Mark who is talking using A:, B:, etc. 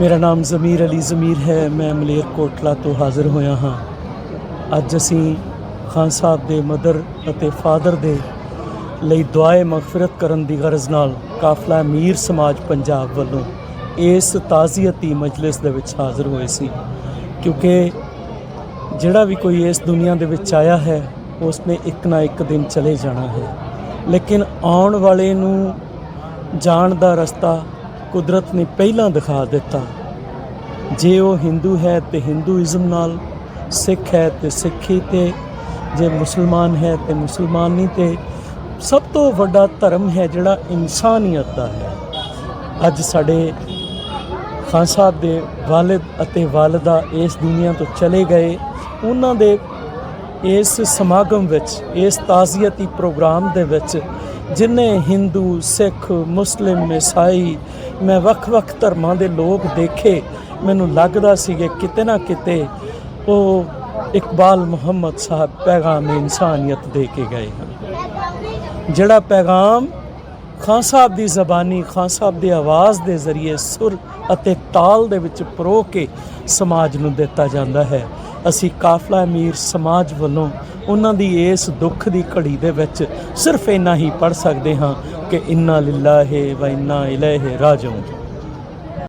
A: ਮੇਰਾ ਨਾਮ ਜ਼ਮੀਰ ਅਲੀ ਜ਼ਮੀਰ ਹੈ। ਮੈਂ ਮਲੇਰਕੋਟਲਾ ਤੋਂ ਹਾਜ਼ਰ ਹੋਇਆ ਹਾਂ। ਅੱਜ ਅਸੀਂ ਖਾਨ ਸਾਹਿਬ ਦੇ ਮਦਰ ਅਤੇ ਫਾਦਰ ਦੇ ਲਈ ਦੁਆਏ ਮਗਫਿਰਤ ਕਰਨ ਦੀ ਗਰਜ਼ ਨਾਲ ਕਾਫਲਾ ਮੀਰ ਸਮਾਜ ਪੰਜਾਬ ਵੱਲੋਂ ਇਸ ਤਾਜ਼ੀਅਤੀ ਮਜਲਿਸ ਦੇ ਵਿੱਚ ਹਾਜ਼ਰ ਹੋਏ ਸੀ। ਕਿਉਂਕਿ ਜਿਹੜਾ ਵੀ ਕੋਈ ਇਸ ਦੁਨੀਆ ਦੇ ਵਿੱਚ ਆਇਆ ਹੈ, ਉਸਨੇ ਇੱਕ ਨਾ ਇੱਕ ਦਿਨ ਚਲੇ ਜਾਣਾ ਹੈ। ਲੇਕਿਨ ਆਉਣ ਵਾਲੇ ਨੂੰ ਜਾਣ ਦਾ ਰਸਤਾ ਕੁਦਰਤ ਨੇ ਪਹਿਲਾਂ ਦਿਖਾ ਦਿੱਤਾ। ਜੇ ਉਹ ਹਿੰਦੂ ਹੈ ਤੇ ਹਿੰਦੂਇਜ਼ਮ ਨਾਲ, ਸਿੱਖ ਹੈ ਤੇ ਸਿੱਖੀ ਤੇ, ਜੇ ਮੁਸਲਮਾਨ ਹੈ ਤੇ ਮੁਸਲਮਾਨੀ ਤੇ, ਸਭ ਤੋਂ ਵੱਡਾ ਧਰਮ ਹੈ ਜਿਹੜਾ ਇਨਸਾਨੀਅਤ ਦਾ ਹੈ। ਅੱਜ ਸਾਡੇ ਖਾਨ ਸਾਹਿਬ ਦੇ ਵਾਲਿਦ ਅਤੇ ਵਾਲਦਾ ਇਸ ਦੁਨੀਆ ਤੋਂ ਚਲੇ ਗਏ। ਉਹਨਾਂ ਦੇ ਇਸ ਸਮਾਗਮ ਵਿੱਚ, ਇਸ ਤਾਜ਼ੀਅਤੀ ਪ੍ਰੋਗਰਾਮ ਦੇ ਵਿੱਚ ਜਿੰਨੇ ਹਿੰਦੂ, ਸਿੱਖ, ਮੁਸਲਿਮ, ਈਸਾਈ, ਮੈਂ ਵੱਖ-ਵੱਖ ਧਰਮਾਂ ਦੇ ਲੋਕ ਦੇਖੇ, ਮੈਨੂੰ ਲੱਗਦਾ ਸੀ ਕਿ ਕਿਤੇ ਨਾ ਕਿਤੇ ਉਹ ਇਕਬਾਲ ਮੁਹੰਮਦ ਸਾਹਿਬ ਪੈਗਾਮ ਇਨਸਾਨੀਅਤ ਦੇ ਕੇ ਗਏ ਹਨ। ਜਿਹੜਾ ਪੈਗਾਮ ਖਾਨ ਸਾਹਿਬ ਦੀ ਜ਼ਬਾਨੀ, ਖਾਨ ਸਾਹਿਬ ਦੀ ਆਵਾਜ਼ ਦੇ ਜ਼ਰੀਏ ਸੁਰ ਅਤੇ ਤਾਲ ਦੇ ਵਿੱਚ ਪਰੋ ਕੇ ਸਮਾਜ ਨੂੰ ਦਿੱਤਾ ਜਾਂਦਾ ਹੈ ਅਸੀਂ ਕਾਫਲਾ ਅਮੀਰ ਸਮਾਜ ਵੱਲੋਂ ਉਹਨਾਂ ਦੀ ਇਸ ਦੁੱਖ ਦੀ ਘੜੀ ਦੇ ਵਿੱਚ ਸਿਰਫ ਇੰਨਾ ਹੀ ਪੜ ਸਕਦੇ ਹਾਂ ਕਿ, ਇੰਨਾ ਲਿਲਾਹਿ ਵਾ ਇੰਨਾ ਇਲੈਹਿ ਰਾਜੂਨ